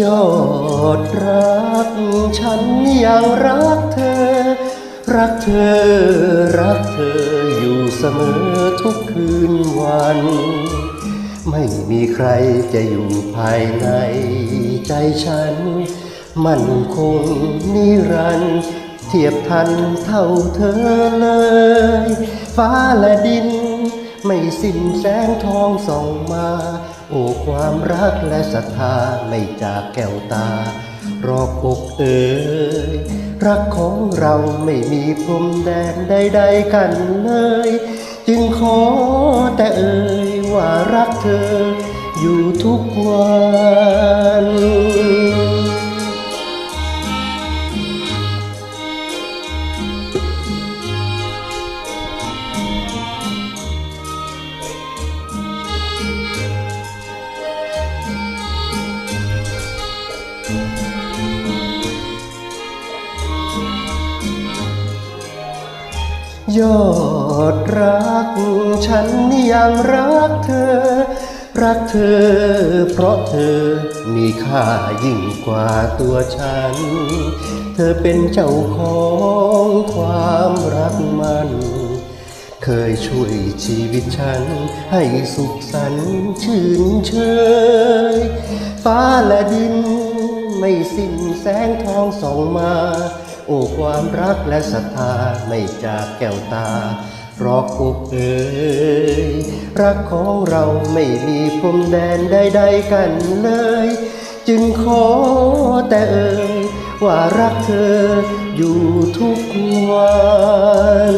ยอดรัก ฉันยังรักเธอ รักเธอ รักเธออยู่เสมอทุกคืนวัน ไม่มีใครจะอยู่ภายในใจฉัน มันคงนิรันดร์เทียบทันเท่าเธอเลย ฟ้าและดิน ไม่สิ้นแสงทองส่องมา โอ้ความรักและศรัทธาไม่จากแก้วตา รอบอกเอ่ยรักของเราไม่มีพรมแดนใดๆกันเลย จึงขอ ยอดรักฉันยังรักเธอ รักเธอ เพราะเธอมีค่ายิ่งกว่าตัวฉัน เธอเป็นเจ้าของความรักมัน เคยช่วยชีวิตฉัน ให้สุขสันต์ชื่นเชย ฟ้าและดินไม่สิ้นแสงทองส่องมา โอ้ความรักและศรัทธาไม่จากแก้วตารอกอกเอ๋ยรักของเราไม่มีพรมแดนใดๆกันเลย จึงขอแต่เอ่ยว่ารักเธออยู่ทุกวัน